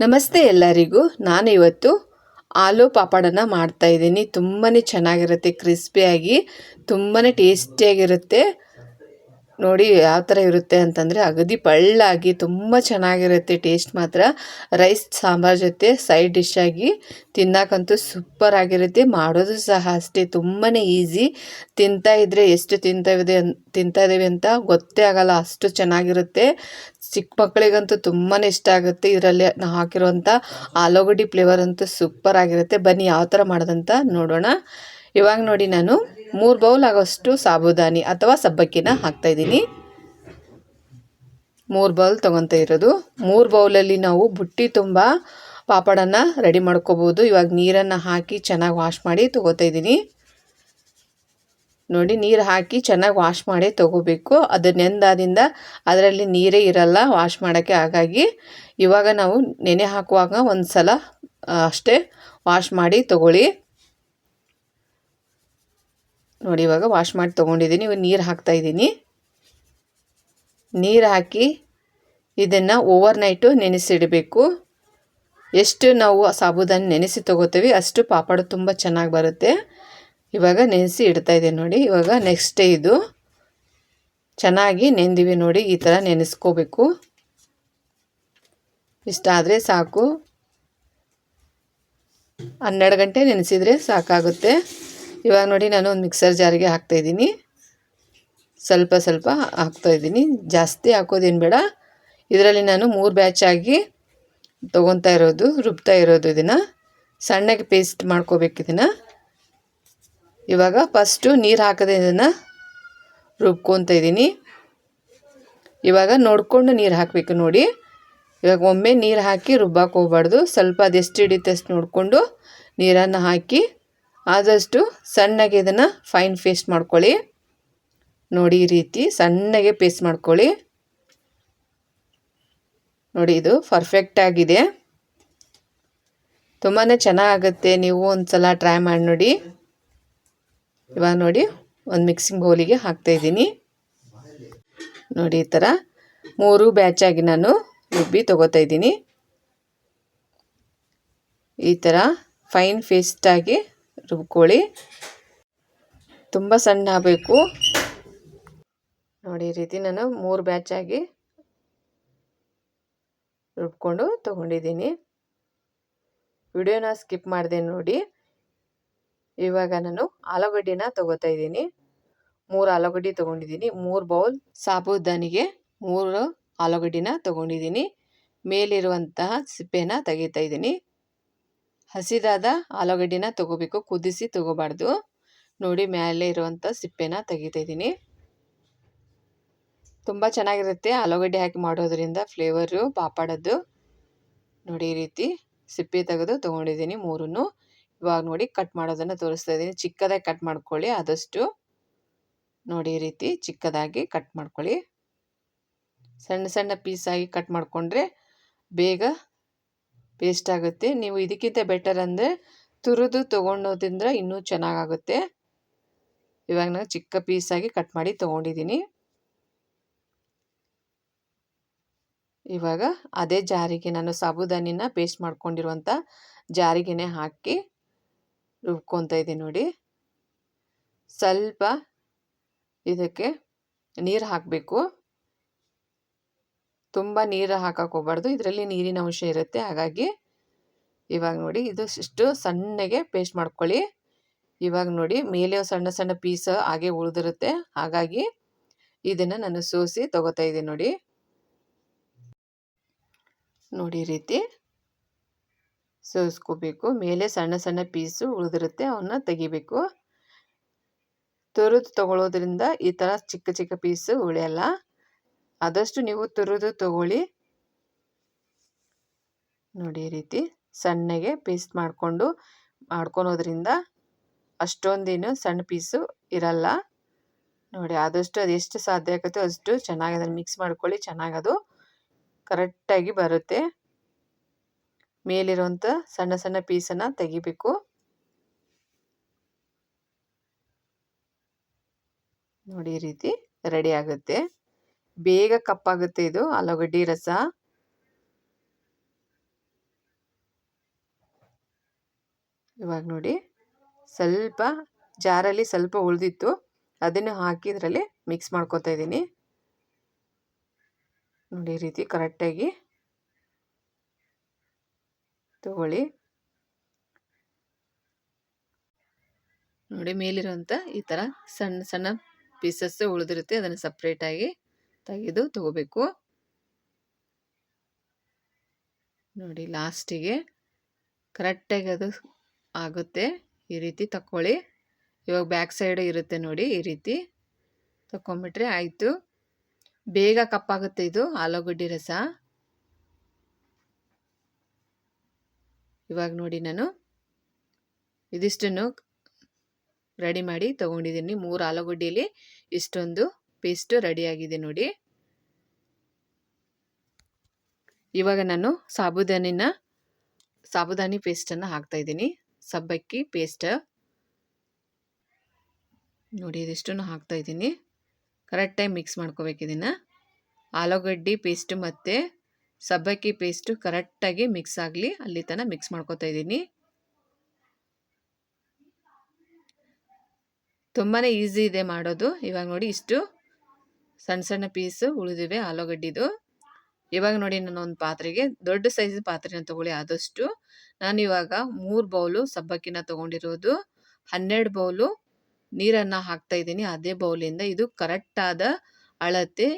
ನಮಸ್ತೆ ಎಲ್ಲರಿಗೂ. ನಾನು ಇವತ್ತು ಆಲೂ ಪಾಪಡನ ಮಾಡ್ತಾಯಿದ್ದೀನಿ ತುಂಬಾ ಚೆನ್ನಾಗಿರುತ್ತೆ ಕ್ರಿಸ್ಪಿಯಾಗಿ ತುಂಬಾ ಟೇಸ್ಟಿಯಾಗಿರುತ್ತೆ. ನೋಡಿ ಯಾವ ಥರ ಇರುತ್ತೆ ಅಂತಂದರೆ ಅಗದಿ ಪಳ್ಳಾಗಿ ತುಂಬ ಚೆನ್ನಾಗಿರುತ್ತೆ ಟೇಸ್ಟ್ ಮಾತ್ರ. ರೈಸ್ ಸಾಂಬಾರ್ ಜೊತೆ ಸೈಡ್ ಡಿಶ್ ಆಗಿ ತಿನ್ನಕ್ಕಂತೂ ಸೂಪರ್ ಆಗಿರುತ್ತೆ. ಮಾಡೋದು ಸಹ ಅಷ್ಟೇ ತುಂಬಾ ಈಸಿ ತಿಂತಾ ಇದ್ದರೆ ಎಷ್ಟು ತಿಂತಾವಿದೆ ತಿಂತಾ ಇದ್ದೀವಿ ಅಂತ ಗೊತ್ತೇ ಆಗಲ್ಲ, ಅಷ್ಟು ಚೆನ್ನಾಗಿರುತ್ತೆ. ಚಿಕ್ಕ ಮಕ್ಕಳಿಗಂತೂ ತುಂಬಾ ಇಷ್ಟ ಆಗುತ್ತೆ ಇದರಲ್ಲಿ ನಾವು ಹಾಕಿರುವಂಥ ಆಲೂಗಡ್ಡೆ ಫ್ಲೇವರ್ ಅಂತೂ ಸೂಪರ್ ಆಗಿರುತ್ತೆ. ಬನ್ನಿ ಯಾವ ಥರ ಮಾಡೋದಂತ ನೋಡೋಣ. ಇವಾಗ ನೋಡಿ ನಾನು ಮೂರು ಬೌಲ್ ಆಗೋಷ್ಟು ಸಾಬುದಾನಿ ಅಥವಾ ಸಬ್ಬಕ್ಕಿನ ಹಾಕ್ತಾಯಿದ್ದೀನಿ ಮೂರು ಬೌಲ್ ತೊಗೊತ ಇರೋದು. ಮೂರು ಬೌಲಲ್ಲಿ ನಾವು ಬುಟ್ಟಿ ತುಂಬ ಪಾಪಡನ್ನು ರೆಡಿ ಮಾಡ್ಕೋಬೋದು. ಇವಾಗ ನೀರನ್ನು ಹಾಕಿ ಚೆನ್ನಾಗಿ ವಾಶ್ ಮಾಡಿ ತೊಗೋತಾ ಇದ್ದೀನಿ. ನೋಡಿ, ನೀರು ಹಾಕಿ ಚೆನ್ನಾಗಿ ವಾಶ್ ಮಾಡಿ ತೊಗೋಬೇಕು. ಅದು ನೆಂದಾದಿಂದ ಅದರಲ್ಲಿ ನೀರೇ ಇರಲ್ಲ, ವಾಶ್ ಮಾಡೋಕ್ಕೆ ಹಾಗಾಗಿ. ಇವಾಗ ನಾವು ನೆನೆ ಹಾಕುವಾಗ ಒಂದು ಸಲ ಅಷ್ಟೇ ವಾಶ್ ಮಾಡಿ ತೊಗೊಳ್ಳಿ. ನೋಡಿ, ಇವಾಗ ವಾಶ್ ಮಾಡಿ ತೊಗೊಂಡಿದ್ದೀನಿ. ಇವಾಗ ನೀರು ಹಾಕ್ತಾಯಿದ್ದೀನಿ ನೀರು ಹಾಕಿ ಇದನ್ನು ಓವರ್ ನೈಟು ನೆನೆಸಿಡಬೇಕು. ಎಷ್ಟು ನಾವು ಸಾಬೂದಾನ ನೆನೆಸಿ ತೊಗೋತೀವಿ, ಅಷ್ಟು ಪಾಪಡ ತುಂಬ ಚೆನ್ನಾಗಿ ಬರುತ್ತೆ. ಇವಾಗ ನೆನೆಸಿ ಇಡ್ತಾ ಇದೆ ನೋಡಿ. ಇವಾಗ ನೆಕ್ಸ್ಟ್ ಡೇ ಇದು ಚೆನ್ನಾಗಿ ನೆಂದಿವಿ ನೋಡಿ, ಈ ಥರ ನೆನೆಸ್ಕೋಬೇಕು. ಇಷ್ಟಾದರೆ ಸಾಕು. ಹನ್ನೆರಡು ಗಂಟೆ ನೆನೆಸಿದರೆ ಸಾಕಾಗುತ್ತೆ. ಇವಾಗ ನೋಡಿ ನಾನು ಒಂದು ಮಿಕ್ಸರ್ ಜಾರಿಗೆ ಹಾಕ್ತಾಯಿದ್ದೀನಿ ಸ್ವಲ್ಪ ಸ್ವಲ್ಪ ಹಾಕ್ತಾಯಿದ್ದೀನಿ ಜಾಸ್ತಿ ಹಾಕೋದೇನು ಬೇಡ. ಇದರಲ್ಲಿ ನಾನು ಮೂರು ಬ್ಯಾಚ್ ಆಗಿ ತೊಗೊತಾ ಇರೋದು, ರುಬ್ತಾ ಇರೋದು ಇದನ್ನು. ಸಣ್ಣಗೆ ಪೇಸ್ಟ್ ಮಾಡ್ಕೋಬೇಕು ಇದನ್ನು. ಇವಾಗ ಫಸ್ಟು ನೀರು ಹಾಕದೆ ಇದನ್ನು ರುಬ್ಕೊತ ಇದ್ದೀನಿ. ಇವಾಗ ನೋಡಿಕೊಂಡು ನೀರು ಹಾಕಬೇಕು ನೋಡಿ. ಇವಾಗ ಒಮ್ಮೆ ನೀರು ಹಾಕಿ ರುಬ್ಬಕ್ಕೆ ಹೋಗ್ಬಾರ್ದು. ಸ್ವಲ್ಪ ಅದೆಷ್ಟು ಹಿಡಿಯುತ್ತೆ ಅಷ್ಟು ನೋಡಿಕೊಂಡು ನೀರನ್ನು ಹಾಕಿ ಆದಷ್ಟು ಸಣ್ಣಗೆ ಇದನ್ನು ಫೈನ್ ಪೇಸ್ಟ್ ಮಾಡ್ಕೊಳ್ಳಿ. ನೋಡಿ ಈ ರೀತಿ ಸಣ್ಣಗೆ ಪೇಸ್ಟ್ ಮಾಡ್ಕೊಳ್ಳಿ. ನೋಡಿ ಇದು ಪರ್ಫೆಕ್ಟಾಗಿದೆ ತುಂಬಾ ಚೆನ್ನಾಗುತ್ತೆ ನೀವು ಒಂದು ಸಲ ಟ್ರೈ ಮಾಡಿ ನೋಡಿ. ಇವಾಗ ನೋಡಿ ಒಂದು ಮಿಕ್ಸಿಂಗ್ ಬೌಲಿಗೆ ಹಾಕ್ತಾಯಿದ್ದೀನಿ ನೋಡಿ ಈ ಥರ ಮೂರು ಬ್ಯಾಚಾಗಿ ನಾನು ರುಬ್ಬಿ ತೊಗೋತಾ ಇದ್ದೀನಿ. ಈ ಥರ ಫೈನ್ ಫೇಸ್ಟಾಗಿ ರುಬ್ಕೊಳ್ಳಿ. ತುಂಬ ಸಣ್ಣ ಆಗಬೇಕು. ನೋಡಿ ರೀತಿ ನಾನು ಮೂರು ಬ್ಯಾಚಾಗಿ ರುಬ್ಕೊಂಡು ತೊಗೊಂಡಿದ್ದೀನಿ. ವಿಡಿಯೋನ ಸ್ಕಿಪ್ ಮಾಡಿದೆ ನೋಡಿ. ಇವಾಗ ನಾನು ಆಲೂಗಡ್ಡಿನ ತೊಗೋತಾ ಇದ್ದೀನಿ. ಮೂರು ಆಲೂಗಡ್ಡೆ ತೊಗೊಂಡಿದ್ದೀನಿ. ಮೂರು ಬೌಲ್ ಸಾಬುದಾನಿಗೆ ಮೂರು ಆಲೂಗಡ್ಡಿನ ತೊಗೊಂಡಿದ್ದೀನಿ. ಮೇಲಿರುವಂತಹ ಸಿಪ್ಪೆನ ತೆಗಿತಾ ಇದ್ದೀನಿ. ಹಸಿದಾದ ಆಲೂಗಡ್ಡಿನ ತಗೋಬೇಕು. ಕುದಿಸಿ ತಗೋಬಾರ್ದು. ನೋಡಿ ಮೇಲೆ ಇರುವಂಥ ಸಿಪ್ಪೆನ ತೆಗಿತಾಯಿದ್ದೀನಿ ತುಂಬ ಚೆನ್ನಾಗಿರುತ್ತೆ ಆಲೂಗಡ್ಡೆ ಹಾಕಿ ಮಾಡೋದ್ರಿಂದ ಫ್ಲೇವರು ಪಾಪಡದ್ದು ನೋಡಿ, ಈ ರೀತಿ ಸಿಪ್ಪೆ ತೆಗೆದು ತೊಗೊಂಡಿದ್ದೀನಿ ಮೂರನ್ನು. ಇವಾಗ ನೋಡಿ, ಕಟ್ ಮಾಡೋದನ್ನು ತೋರಿಸ್ತಾ ಇದ್ದೀನಿ. ಚಿಕ್ಕದಾಗಿ ಕಟ್ ಮಾಡ್ಕೊಳ್ಳಿ ಆದಷ್ಟು. ನೋಡಿ, ಈ ರೀತಿ ಚಿಕ್ಕದಾಗಿ ಕಟ್ ಮಾಡ್ಕೊಳ್ಳಿ. ಸಣ್ಣ ಸಣ್ಣ ಪೀಸಾಗಿ ಕಟ್ ಮಾಡಿಕೊಂಡ್ರೆ ಬೇಗ ಪೇಸ್ಟ್ ಆಗುತ್ತೆ. ನೀವು ಇದಕ್ಕಿಂತ ಬೆಟರ್ ಅಂದರೆ ತುರಿದು ತೊಗೊಳೋದ್ರಿಂದ ಇನ್ನೂ ಚೆನ್ನಾಗಾಗುತ್ತೆ. ಇವಾಗ ನಾನು ಚಿಕ್ಕ ಪೀಸಾಗಿ ಕಟ್ ಮಾಡಿ ತೊಗೊಂಡಿದ್ದೀನಿ. ಇವಾಗ ಅದೇ ಜಾರಿಗೆ ನಾನು ಸಾಬುದಾನಿನ ಪೇಸ್ಟ್ ಮಾಡ್ಕೊಂಡಿರುವಂಥ ಜಾರಿಗೆನೆ ಹಾಕಿ ರುಬ್ಕೊತ ಇದ್ದೀನಿ ನೋಡಿ. ಸ್ವಲ್ಪ ಇದಕ್ಕೆ ನೀರು ಹಾಕಬೇಕು. ತುಂಬ ನೀರು ಹಾಕಕ್ಕೆ ಇದರಲ್ಲಿ ನೀರಿನ ಅಂಶ ಇರುತ್ತೆ. ಹಾಗಾಗಿ ಇವಾಗ ನೋಡಿ, ಇದು ಇಷ್ಟು ಸಣ್ಣಗೆ ಪೇಸ್ಟ್ ಮಾಡ್ಕೊಳ್ಳಿ. ಇವಾಗ ನೋಡಿ ಮೇಲೆ ಸಣ್ಣ ಸಣ್ಣ ಪೀಸ್ ಹಾಗೆ ಉಳಿದಿರುತ್ತೆ. ಹಾಗಾಗಿ ಇದನ್ನು ನಾನು ಸೋಸಿ ತಗೋತಾ ಇದ್ದೀನಿ ನೋಡಿ. ನೋಡಿ ರೀತಿ ಸೋಸ್ಕೋಬೇಕು. ಮೇಲೆ ಸಣ್ಣ ಸಣ್ಣ ಪೀಸು ಉಳಿದಿರುತ್ತೆ ಅವನ್ನ ತೆಗಿಬೇಕು. ತುರಿದು ತಗೊಳ್ಳೋದ್ರಿಂದ ಈ ಥರ ಚಿಕ್ಕ ಚಿಕ್ಕ ಪೀಸು ಉಳಿಯಲ್ಲ. ಆದಷ್ಟು ನೀವು ತುರಿದು ತಗೊಳ್ಳಿ. ನೋಡಿ ಈ ರೀತಿ ಸಣ್ಣಗೆ ಪೀಸ್ ಮಾಡಿಕೊಂಡು, ಮಾಡ್ಕೊಳೋದ್ರಿಂದ ಅಷ್ಟೊಂದೇನು ಸಣ್ಣ ಪೀಸು ಇರಲ್ಲ. ನೋಡಿ ಆದಷ್ಟು ಎಷ್ಟು ಸಾಧ್ಯ ಆಗುತ್ತೋ ಅಷ್ಟು ಚೆನ್ನಾಗಿ ಅದನ್ನು ಮಿಕ್ಸ್ ಮಾಡ್ಕೊಳ್ಳಿ ಚೆನ್ನಾಗಿ ಅದು ಕರೆಕ್ಟಾಗಿ ಬರುತ್ತೆ. ಮೇಲಿರುವಂಥ ಸಣ್ಣ ಸಣ್ಣ ಪೀಸನ್ನು ತೆಗಿಬೇಕು. ನೋಡಿ ಈ ರೀತಿ ರೆಡಿ ಆಗುತ್ತೆ. ಬೇಗ ಕಪ್ಪಾಗುತ್ತೆ ಇದು, ಆಲೂಗಡ್ಡಿ ರಸ. ಇವಾಗ ನೋಡಿ, ಸ್ವಲ್ಪ ಜಾರಲ್ಲಿ ಸ್ವಲ್ಪ ಉಳಿದಿತ್ತು, ಅದನ್ನು ಹಾಕಿ ಇದರಲ್ಲಿ ಮಿಕ್ಸ್ ಮಾಡ್ಕೊತಾ ಇದ್ದೀನಿ. ನೋಡಿ ರೀತಿ ಕರೆಕ್ಟಾಗಿ ತಗೊಳ್ಳಿ. ನೋಡಿ ಮೇಲಿರುವಂಥ ಈ ಥರ ಸಣ್ಣ ಸಣ್ಣ ಪೀಸಸ್ ಉಳಿದಿರುತ್ತೆ, ಅದನ್ನು ಸಪ್ರೇಟಾಗಿ ತೆಗೆದು ತಗೋಬೇಕು. ನೋಡಿ, ಲಾಸ್ಟಿಗೆ ಕರೆಕ್ಟಾಗಿ ಅದು ಆಗುತ್ತೆ. ಈ ರೀತಿ ತಕ್ಕೊಳ್ಳಿ. ಇವಾಗ ಬ್ಯಾಕ್ ಸೈಡ್ ಇರುತ್ತೆ ನೋಡಿ, ಈ ರೀತಿ ತಗೊಂಬಿಟ್ರೆ ಆಯಿತು. ಬೇಗ ಕಪ್ಪಾಗುತ್ತೆ ಇದು, ಆಲೂಗಡ್ಡೆ ರಸ. ಇವಾಗ ನೋಡಿ ನಾನು ಇದಿಷ್ಟನ್ನು ರೆಡಿ ಮಾಡಿ ತೊಗೊಂಡಿದ್ದೀನಿ. ಮೂರು ಆಲೂಗಡ್ಡೆಯಲ್ಲಿ ಇಷ್ಟೊಂದು ಪೇಸ್ಟು ರೆಡಿಯಾಗಿದೆ ನೋಡಿ. ಇವಾಗ ನಾನು ಸಾಬುದಾನಿನ, ಸಾಬುದಾನಿ ಪೇಸ್ಟನ್ನು ಹಾಕ್ತಾಯಿದ್ದೀನಿ ಸಬ್ಬಕ್ಕಿ ಪೇಸ್ಟ್ ನೋಡಿ, ಇದಿಷ್ಟನ್ನು ಹಾಕ್ತಾಯಿದ್ದೀನಿ ಕರೆಕ್ಟಾಗಿ ಮಿಕ್ಸ್ ಮಾಡ್ಕೋಬೇಕು ಇದನ್ನು. ಆಲೂಗಡ್ಡೆ ಪೇಸ್ಟು ಮತ್ತು ಸಬ್ಬಕ್ಕಿ ಪೇಸ್ಟು ಕರೆಕ್ಟಾಗಿ ಮಿಕ್ಸ್ ಆಗಲಿ, ಅಲ್ಲಿ ತನಕ ಮಿಕ್ಸ್ ಮಾಡ್ಕೋತಾ ಇದ್ದೀನಿ. ತುಂಬಾ ಈಸಿ ಇದೆ ಮಾಡೋದು. ಇವಾಗ ನೋಡಿ, ಇಷ್ಟು ಸಣ್ಣ ಸಣ್ಣ ಪೀಸು ಉಳಿದಿವೆ, ಆಲೂಗಡ್ಡಿದು. ಇವಾಗ ನೋಡಿ ನಾನು ಒಂದು ಪಾತ್ರೆಗೆ, ದೊಡ್ಡ ಸೈಜ್ ಪಾತ್ರೆನ ತಗೊಳ್ಳಿ ಆದಷ್ಟು. ನಾನು ಇವಾಗ ಮೂರು ಬೌಲು ಸಬ್ಬಕ್ಕಿನ ತೊಗೊಂಡಿರೋದು. ಹನ್ನೆರಡು ಬೌಲು ನೀರನ್ನು ಹಾಕ್ತಾ ಇದ್ದೀನಿ. ಅದೇ ಬೌಲಿಂದ ಇದು ಕರೆಕ್ಟಾದ ಅಳತೆ.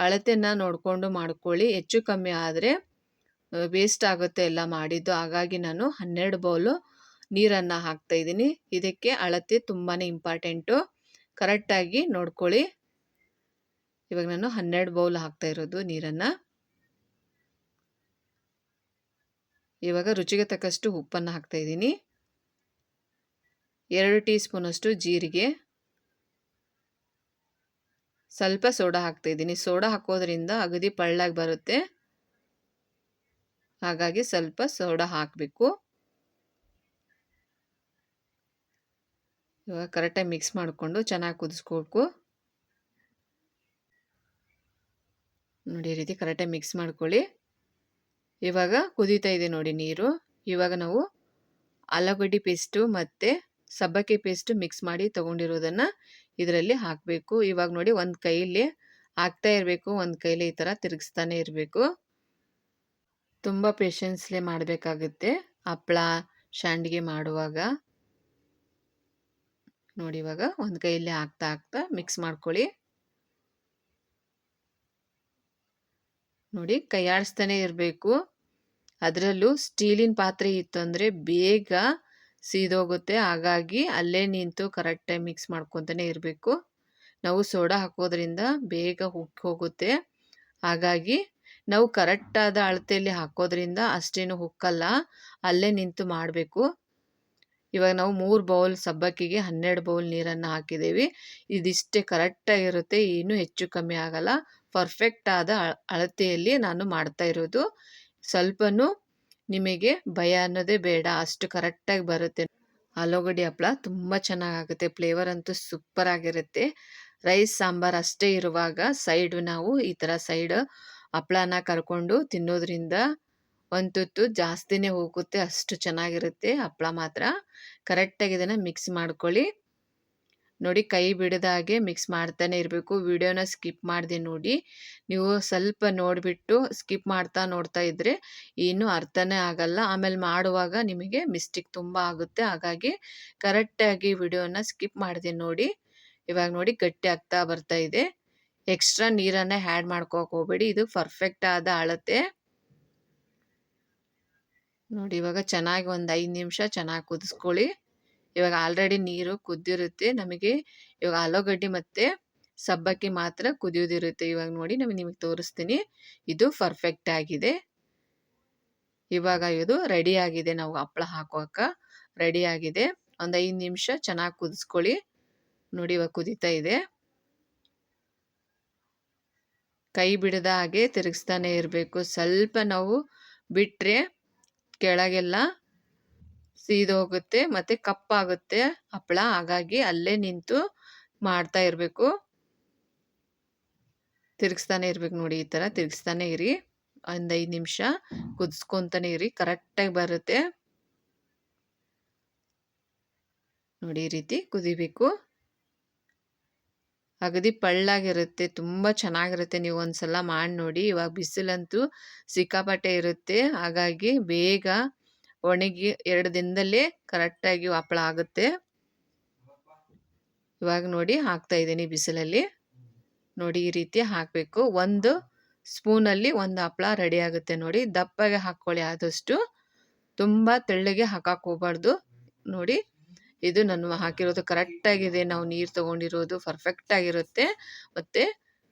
ಅಳತೆನ ನೋಡಿಕೊಂಡು ಮಾಡ್ಕೊಳ್ಳಿ. ಹೆಚ್ಚು ಕಮ್ಮಿ ಆದರೆ ವೇಸ್ಟ್ ಆಗುತ್ತೆ ಎಲ್ಲ ಮಾಡಿದ್ದು. ಹಾಗಾಗಿ ನಾನು ಹನ್ನೆರಡು ಬೌಲು ನೀರನ್ನು ಹಾಕ್ತಾ ಇದ್ದೀನಿ. ಇದಕ್ಕೆ ಅಳತೆ ತುಂಬಾ ಇಂಪಾರ್ಟೆಂಟು ಕರೆಕ್ಟಾಗಿ ನೋಡ್ಕೊಳ್ಳಿ. ಇವಾಗ ನಾನು ಹನ್ನೆರಡು ಬೌಲ್ ಹಾಕ್ತಾ ಇರೋದು ನೀರನ್ನು. ಇವಾಗ ರುಚಿಗೆ ತಕ್ಕಷ್ಟು ಉಪ್ಪನ್ನು ಹಾಕ್ತಾ ಇದ್ದೀನಿ. ಎರಡು ಟೀ ಸ್ಪೂನಷ್ಟು ಜೀರಿಗೆ. ಸ್ವಲ್ಪ ಸೋಡಾ ಹಾಕ್ತಾ ಇದ್ದೀನಿ. ಸೋಡಾ ಹಾಕೋದ್ರಿಂದ ಅಗದಿ ಪಳ್ಳಾಗಿ ಬರುತ್ತೆ. ಹಾಗಾಗಿ ಸ್ವಲ್ಪ ಸೋಡಾ ಹಾಕಬೇಕು. ಇವಾಗ ಕರೆಕ್ಟಾಗಿ ಮಿಕ್ಸ್ ಮಾಡಿಕೊಂಡು ಚೆನ್ನಾಗಿ ಕುದಿಸ್ಕೋಬೇಕು ನೋಡಿ ಈ ರೀತಿ ಕರೆಕ್ಟಾಗಿ ಮಿಕ್ಸ್ ಮಾಡ್ಕೊಳ್ಳಿ. ಇವಾಗ ಕುದೀತಾ ಇದೆ ನೋಡಿ ನೀರು. ಇವಾಗ ನಾವು ಆಲೂಗಡ್ಡೆ ಪೇಸ್ಟು ಮತ್ತು ಸಬ್ಬಕ್ಕಿ ಪೇಸ್ಟು ಮಿಕ್ಸ್ ಮಾಡಿ ತೊಗೊಂಡಿರೋದನ್ನು ಇದರಲ್ಲಿ ಹಾಕಬೇಕು. ಇವಾಗ ನೋಡಿ ಒಂದು ಕೈಲಿ ಹಾಕ್ತಾ ಇರಬೇಕು. ಒಂದು ಕೈಲಿ ಈ ಥರ ತಿರುಗಿಸ್ತಾನೆ ಇರಬೇಕು. ತುಂಬ ಪೇಷನ್ಸ್ಲೇ ಮಾಡಬೇಕಾಗುತ್ತೆ. ಹಪ್ಪಳ ಶಾಂಡಿಗೆ ಮಾಡುವಾಗ. ನೋಡಿ ಇವಾಗ ಒಂದು ಕೈಯಲ್ಲಿ ಹಾಕ್ತಾ ಹಾಕ್ತಾ ಮಿಕ್ಸ್ ಮಾಡ್ಕೊಳ್ಳಿ. ನೋಡಿ ಕೈಯಾಡಿಸ್ತಾನೆ ಇರಬೇಕು. ಅದರಲ್ಲೂ ಸ್ಟೀಲಿನ ಪಾತ್ರೆ ಇತ್ತು ಅಂದರೆ ಬೇಗ ಸೀದೋಗುತ್ತೆ. ಹಾಗಾಗಿ ಅಲ್ಲೇ ನಿಂತು ಕರೆಕ್ಟಾಗಿ ಮಿಕ್ಸ್ ಮಾಡ್ಕೊತಾನೆ ಇರಬೇಕು. ನಾವು ಸೋಡಾ ಹಾಕೋದ್ರಿಂದ ಬೇಗ ಉಕ್ಕಿ ಹೋಗುತ್ತೆ. ಹಾಗಾಗಿ ನಾವು ಕರೆಕ್ಟಾದ ಅಳತೆಯಲ್ಲಿ ಹಾಕೋದ್ರಿಂದ ಅಷ್ಟೇನು ಹುಕ್ಕಲ್ಲ ಅಲ್ಲೇ ನಿಂತು ಮಾಡಬೇಕು. ಇವಾಗ ನಾವು ಮೂರು ಬೌಲ್ ಸಬ್ಬಕ್ಕಿಗೆ ಹನ್ನೆರಡು ಬೌಲ್ ನೀರನ್ನು ಹಾಕಿದ್ದೀವಿ ಇದಿಷ್ಟೇ ಕರೆಕ್ಟಾಗಿರುತ್ತೆ ಏನೂ ಹೆಚ್ಚು ಕಮ್ಮಿ ಆಗಲ್ಲ. ಪರ್ಫೆಕ್ಟ್ ಆದ ಅಳತೆಯಲ್ಲಿ ನಾನು ಮಾಡ್ತಾ ಇರೋದು. ಸ್ವಲ್ಪನೂ ನಿಮಗೆ ಭಯ ಅನ್ನೋದೇ ಬೇಡ, ಅಷ್ಟು ಕರೆಕ್ಟಾಗಿ ಬರುತ್ತೆ. ಆಲೂಗಡ್ಡೆ ಹಪ್ಪಳ ತುಂಬ ಚೆನ್ನಾಗಾಗುತ್ತೆ, ಫ್ಲೇವರ್ ಅಂತೂ ಸೂಪರ್ ಆಗಿರುತ್ತೆ ರೈಸ್, ಸಾಂಬಾರ್ ಅಷ್ಟೇ ಇರುವಾಗ ಸೈಡ್ ನಾವು ಈ ಥರ ಸೈಡ್ ಹಪ್ಪಳನ ಕರ್ಕೊಂಡು ತಿನ್ನೋದ್ರಿಂದ ಒಂದು ತುತ್ತು ಜಾಸ್ತಿನೇ ಹೋಗುತ್ತೆ, ಅಷ್ಟು ಚೆನ್ನಾಗಿರುತ್ತೆ ಹಪ್ಪಳ ಮಾತ್ರ. ಕರೆಕ್ಟಾಗಿ ಇದನ್ನು ಮಿಕ್ಸ್ ಮಾಡ್ಕೊಳ್ಳಿ. ನೋಡಿ ಕೈ ಬಿಡದ ಹಾಗೆ ಮಿಕ್ಸ್ ಮಾಡ್ತಾನೆ ಇರಬೇಕು. ವಿಡಿಯೋನ ಸ್ಕಿಪ್ ಮಾಡಿದೆ ನೋಡಿ. ನೀವು ಸ್ವಲ್ಪ ನೋಡಿಬಿಟ್ಟು ಸ್ಕಿಪ್ ಮಾಡ್ತಾ ನೋಡ್ತಾ ಇದ್ದರೆ ಏನು ಅರ್ಥನೇ ಆಗಲ್ಲ. ಆಮೇಲೆ ಮಾಡುವಾಗ ನಿಮಗೆ ಮಿಸ್ಟೇಕ್ ತುಂಬ ಆಗುತ್ತೆ. ಹಾಗಾಗಿ ಕರೆಕ್ಟಾಗಿ ವಿಡಿಯೋನ ಸ್ಕಿಪ್ ಮಾಡಿದೆ ನೋಡಿ. ಇವಾಗ ನೋಡಿ ಗಟ್ಟಿ ಆಗ್ತಾ ಬರ್ತಾ ಇದೆ. ಎಕ್ಸ್ಟ್ರಾ ನೀರನ್ನು ಹ್ಯಾಡ್ ಮಾಡ್ಕೋಕೆ ಹೋಗ್ಬೇಡಿ. ಇದು ಪರ್ಫೆಕ್ಟ್ ಆದ ಅಳತೆ. ನೋಡಿ ಇವಾಗ ಚೆನ್ನಾಗಿ ಒಂದು ಐದು ನಿಮಿಷ ಚೆನ್ನಾಗಿ ಕುದಿಸ್ಕೊಳ್ಳಿ. ಇವಾಗ ಆಲ್ರೆಡಿ ನೀರು ಕುದ್ದಿರುತ್ತೆ. ನಮಗೆ ಇವಾಗ ಆಲೂಗಡ್ಡೆ ಮತ್ತು ಸಬ್ಬಕ್ಕಿ ಮಾತ್ರ ಕುದಿಯೋದಿರುತ್ತೆ. ಇವಾಗ ನೋಡಿ ನಮಗೆ ನಿಮಗೆ ತೋರಿಸ್ತೀನಿ. ಇದು ಪರ್ಫೆಕ್ಟ್ ಆಗಿದೆ. ಇವಾಗ ಇದು ರೆಡಿ ಆಗಿದೆ. ನಾವು ಹಪ್ಪಳ ಹಾಕೋಕ ರೆಡಿ ಆಗಿದೆ. ಒಂದು ಐದು ನಿಮಿಷ ಚೆನ್ನಾಗಿ ಕುದಿಸ್ಕೊಳ್ಳಿ. ನೋಡಿ ಇವಾಗ ಕುದೀತಾ ಇದೆ. ಕೈ ಬಿಡದ ಹಾಗೆ ತಿರುಗಿಸ್ತಾನೆ ಇರಬೇಕು. ಸ್ವಲ್ಪ ನಾವು ಬಿಟ್ಟರೆ ಕೆಳಗೆಲ್ಲ ಸೀದೋಗುತ್ತೆ, ಮತ್ತು ಕಪ್ಪಾಗುತ್ತೆ. ಹಪ್ಪಳ ಹಾಗಾಗಿ ಅಲ್ಲೇ ನಿಂತು ಮಾಡ್ತಾ ಇರಬೇಕು. ತಿರುಗಿಸ್ತಾನೆ ಇರ್ಬೇಕು ನೋಡಿ ಈ ಥರ. ತಿರುಗಿಸ್ತಾನೆ ಇರಿ. ಒಂದು ಐದು ನಿಮಿಷ ಕುದಿಸ್ಕೊತಾನೆ ಇರಿ. ಕರೆಕ್ಟಾಗಿ ಬರುತ್ತೆ. ನೋಡಿ ಈ ರೀತಿ ಕುದಿಬೇಕು. ಅಗದಿ ಪಳ್ಳಾಗಿರುತ್ತೆ, ತುಂಬ ಚೆನ್ನಾಗಿರುತ್ತೆ ನೀವು ಒಂದ್ಸಲ ಮಾಡಿ ನೋಡಿ. ಇವಾಗ ಬಿಸಿಲಂತೂ ಸಿಕ್ಕಾಪಟ್ಟೆ ಇರುತ್ತೆ. ಹಾಗಾಗಿ ಬೇಗ ಒಣಗಿ ಎರಡು ದಿನದಲ್ಲೇ ಕರೆಕ್ಟಾಗಿ ಹಪ್ಪಳ ಆಗುತ್ತೆ. ಇವಾಗ ನೋಡಿ ಹಾಕ್ತಾ ಇದ್ದೀನಿ ಬಿಸಿಲಲ್ಲಿ. ನೋಡಿ ಈ ರೀತಿ ಹಾಕಬೇಕು. ಒಂದು ಸ್ಪೂನಲ್ಲಿ ಒಂದು ಹಪ್ಪಳ ರೆಡಿ ಆಗುತ್ತೆ ನೋಡಿ. ದಪ್ಪಗೆ ಹಾಕ್ಕೊಳ್ಳಿ ಆದಷ್ಟು. ತುಂಬ ತೆಳ್ಳಗೆ ಹಾಕಕ್ಕೆ ಹೋಗ್ಬಾರ್ದು. ನೋಡಿ ಇದು ನಾನು ಹಾಕಿರೋದು ಕರೆಕ್ಟಾಗಿದೆ ನಾವು ನೀರು ತೊಗೊಂಡಿರೋದು ಪರ್ಫೆಕ್ಟಾಗಿರುತ್ತೆ ಮತ್ತು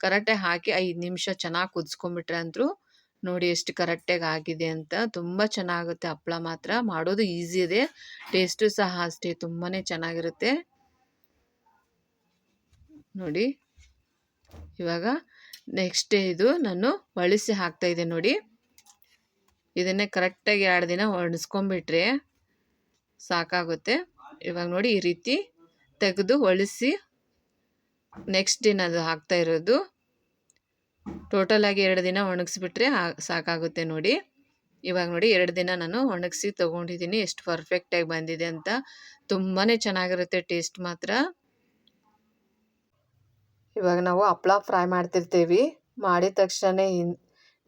ಕರೆಕ್ಟಾಗಿ ಹಾಕಿ ಐದು ನಿಮಿಷ ಚೆನ್ನಾಗಿ ಕುದಿಸ್ಕೊಂಬಿಟ್ರೆ ಅಂದರೂ ನೋಡಿ ಎಷ್ಟು ಕರೆಕ್ಟಾಗಿ ಆಗಿದೆ ಅಂತ. ತುಂಬ ಚೆನ್ನಾಗುತ್ತೆ ಹಪ್ಪಳ ಮಾತ್ರ. ಮಾಡೋದು ಈಸಿ ಇದೆ. ಟೇಸ್ಟು ಸಹ ಅಷ್ಟೇ. ತುಂಬಾ ಚೆನ್ನಾಗಿರುತ್ತೆ. ನೋಡಿ. ಇವಾಗ ನೆಕ್ಸ್ಟ್ ಇದು ನಾನು ಒಳಿಸಿ ಹಾಕ್ತಾಯಿದ್ದೆ ನೋಡಿ. ಇದನ್ನೇ ಕರೆಕ್ಟಾಗಿ ಎರಡು ದಿನ ಒಣಸ್ಕೊಂಬಿಟ್ರೆ ಸಾಕಾಗುತ್ತೆ. ಇವಾಗ ನೋಡಿ ಈ ರೀತಿ ತೆಗೆದು ಒಳಿಸಿ ನೆಕ್ಸ್ಟ್ ದಿನ ಅದು ಹಾಕ್ತಾ ಇರೋದು. ಟೋಟಲಾಗಿ ಎರಡು ದಿನ ಒಣಗಿಸ್ಬಿಟ್ರೆ ಸಾಕಾಗುತ್ತೆ ನೋಡಿ. ಇವಾಗ ನೋಡಿ ಎರಡು ದಿನ ನಾನು ಒಣಗಿಸಿ ತೊಗೊಂಡಿದ್ದೀನಿ. ಎಷ್ಟು ಪರ್ಫೆಕ್ಟಾಗಿ ಬಂದಿದೆ ಅಂತ. ತುಂಬಾ ಚೆನ್ನಾಗಿರುತ್ತೆ ಟೇಸ್ಟ್ ಮಾತ್ರ. ಇವಾಗ ನಾವು ಹಪ್ಪಳ ಫ್ರೈ ಮಾಡ್ತಿರ್ತೀವಿ. ಮಾಡಿದ ತಕ್ಷಣ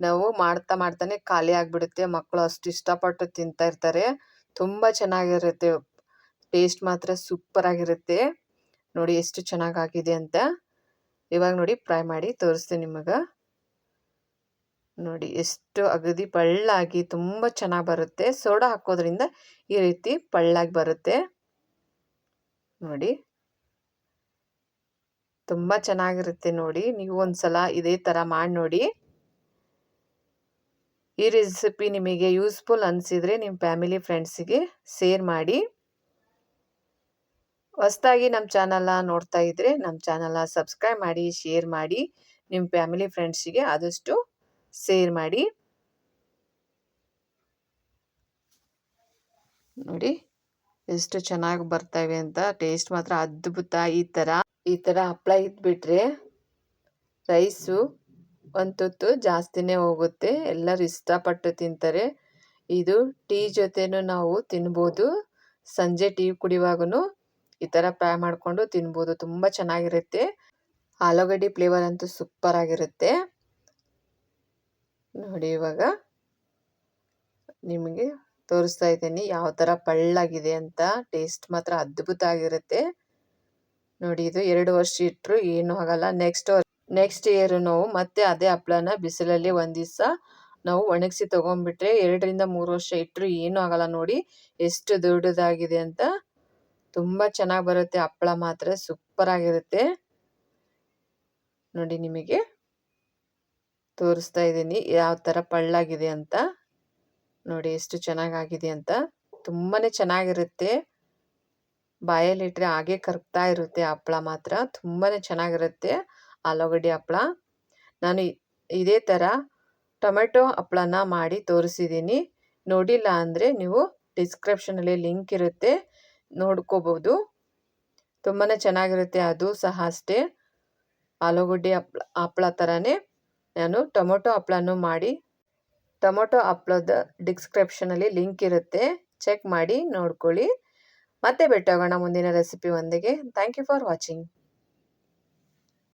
ನಾವು ಮಾಡ್ತಾ ಮಾಡ್ತಾನೆ ಖಾಲಿ ಆಗಿಬಿಡುತ್ತೆ. ಮಕ್ಕಳು ಅಷ್ಟು ಇಷ್ಟಪಟ್ಟು ತಿಂತಾ ಇರ್ತಾರೆ. ತುಂಬ ಚೆನ್ನಾಗಿರುತ್ತೆ ಟೇಸ್ಟ್ ಮಾತ್ರ ಸೂಪರ್ ಆಗಿರುತ್ತೆ ನೋಡಿ ಎಷ್ಟು ಚೆನ್ನಾಗಿ ಆಗಿದೆ ಅಂತ. ಇವಾಗ ನೋಡಿ ಫ್ರೈ ಮಾಡಿ ತೋರಿಸ್ತೀನಿ ನಿಮಗೆ. ನೋಡಿ ಎಷ್ಟು ಅಗದಿ ಪಳ್ಳಾಗಿ ತುಂಬ ಚೆನ್ನಾಗಿ ಬರುತ್ತೆ. ಸೋಡಾ ಹಾಕೋದ್ರಿಂದ ಈ ರೀತಿ ಪಳ್ಳಾಗಿ ಬರುತ್ತೆ. ನೋಡಿ. ತುಂಬ ಚೆನ್ನಾಗಿರುತ್ತೆ ನೋಡಿ. ನೀವು ಒಂದ್ಸಲ ಇದೇ ಥರ ಮಾಡಿ ನೋಡಿ. ಈ ರೆಸಿಪಿ ನಿಮಗೆ ಯೂಸ್ಫುಲ್ ಅನಿಸಿದರೆ ನಿಮ್ಮ ಫ್ಯಾಮಿಲಿ ಫ್ರೆಂಡ್ಸಿಗೆ ಶೇರ್ ಮಾಡಿ. ಹೊಸ್ದಾಗಿ ನಮ್ಮ ಚಾನಲ್ನ ನೋಡ್ತಾ ಇದ್ರೆ ನಮ್ಮ ಚಾನಲ್ನ ಸಬ್ಸ್ಕ್ರೈಬ್ ಮಾಡಿ, ಶೇರ್ ಮಾಡಿ ನಿಮ್ಮ ಫ್ಯಾಮಿಲಿ ಫ್ರೆಂಡ್ಸಿಗೆ ಆದಷ್ಟು ಶೇರ್ ಮಾಡಿ. ನೋಡಿ, ಎಷ್ಟು ಚೆನ್ನಾಗಿ ಬರ್ತಾವೆ ಅಂತ. ಟೇಸ್ಟ್ ಮಾತ್ರ ಅದ್ಭುತ. ಈ ಥರ ಈ ಥರ ಹಪ್ಪಳ ಇದ್ಬಿಟ್ರೆ ರೈಸು ಒಂದು ತುತ್ತು ಜಾಸ್ತಿನೇ ಹೋಗುತ್ತೆ. ಎಲ್ಲರೂ ಇಷ್ಟಪಟ್ಟು ತಿಂತಾರೆ. ಇದು ಟೀ ಜೊತೆನೂ ನಾವು ತಿನ್ಬೋದು. ಸಂಜೆ ಟೀ ಕುಡಿಯುವಾಗೂ ಈ ಥರ ಫ್ರೈ ಮಾಡಿಕೊಂಡು ತಿನ್ಬೋದು. ತುಂಬ ಚೆನ್ನಾಗಿರುತ್ತೆ. ಆಲೂಗಡ್ಡೆ ಫ್ಲೇವರ್ ಅಂತೂ ಸೂಪರ್ ಆಗಿರುತ್ತೆ. ನೋಡಿ ಇವಾಗ ನಿಮಗೆ ತೋರಿಸ್ತಾ ಇದ್ದೀನಿ ಯಾವ ಥರ ಪಳ್ಳಾಗಿದೆ ಅಂತ. ಟೇಸ್ಟ್ ಮಾತ್ರ ಅದ್ಭುತ ಆಗಿರುತ್ತೆ. ನೋಡಿ ಇದು ಎರಡು ವರ್ಷ ಇಟ್ಟರು ಏನೂ ಆಗಲ್ಲ. ನೆಕ್ಸ್ಟ್ ನೆಕ್ಸ್ಟ್ ಇಯರ್ ನಾವು ಮತ್ತೆ ಅದೇ ಹಪ್ಪಳನ ಬಿಸಿಲಲ್ಲಿ ಒಂದು ದಿವಸ ನಾವು ಒಣಗಿಸಿ ತೊಗೊಂಡ್ಬಿಟ್ರೆ ಎರಡರಿಂದ ಮೂರು ವರ್ಷ ಇಟ್ಟರು ಏನೂ ಆಗಲ್ಲ ನೋಡಿ. ಎಷ್ಟು ದೊಡ್ಡದಾಗಿದೆ ಅಂತ. ತುಂಬ ಚೆನ್ನಾಗಿ ಬರುತ್ತೆ. ಹಪ್ಪಳ ಮಾತ್ರ ಸೂಪರ್ ಆಗಿರುತ್ತೆ. ನೋಡಿ ನಿಮಗೆ. ತೋರಿಸ್ತಾ ಇದ್ದೀನಿ ಯಾವ ಥರ ಪಳ್ಳಾಗಿದೆ ಅಂತ. ನೋಡಿ ಎಷ್ಟು ಚೆನ್ನಾಗಾಗಿದೆ ಅಂತ. ತುಂಬಾ ಚೆನ್ನಾಗಿರುತ್ತೆ. ಬಾಯಲ್ಲಿಟ್ಟರೆ ಹಾಗೆ ಕರಗ್ತಾ ಇರುತ್ತೆ ಹಪ್ಪಳ ಮಾತ್ರ. ತುಂಬಾ ಚೆನ್ನಾಗಿರುತ್ತೆ ಆಲೂಗಡ್ಡೆ ಹಪ್ಪಳ. ನಾನು ಇದೇ ಥರ ಟೊಮೆಟೊ ಹಪ್ಪಳನ ಮಾಡಿ ತೋರಿಸಿದ್ದೀನಿ. ನೋಡಿಲ್ಲ ಅಂದರೆ ನೀವು ಡಿಸ್ಕ್ರಿಪ್ಷನಲ್ಲಿ ಲಿಂಕ್ ಇರುತ್ತೆ. ನೋಡ್ಕೋಬೋದು ತುಂಬಾ ಚೆನ್ನಾಗಿರುತ್ತೆ ಅದು ಸಹ ಅಷ್ಟೇ. ಆಲೂಗಡ್ಡೆ ಹಪ್ಳ ಹಪ್ಳ ಥರನೇ ನಾನು ಟೊಮೊಟೊ ಹಪ್ಳನೂ ಮಾಡಿ, ಟೊಮೊಟೊ ಹಪ್ಳದ ಡಿಸ್ಕ್ರಿಪ್ಷನಲ್ಲಿ ಲಿಂಕ್ ಇರುತ್ತೆ, ಚೆಕ್ ಮಾಡಿ ನೋಡ್ಕೊಳ್ಳಿ. ಮತ್ತೆ ಭೇಟಿಯಾಗೋಣ ಮುಂದಿನ ರೆಸಿಪಿ ಒಂದಿಗೆ. Thank you for watching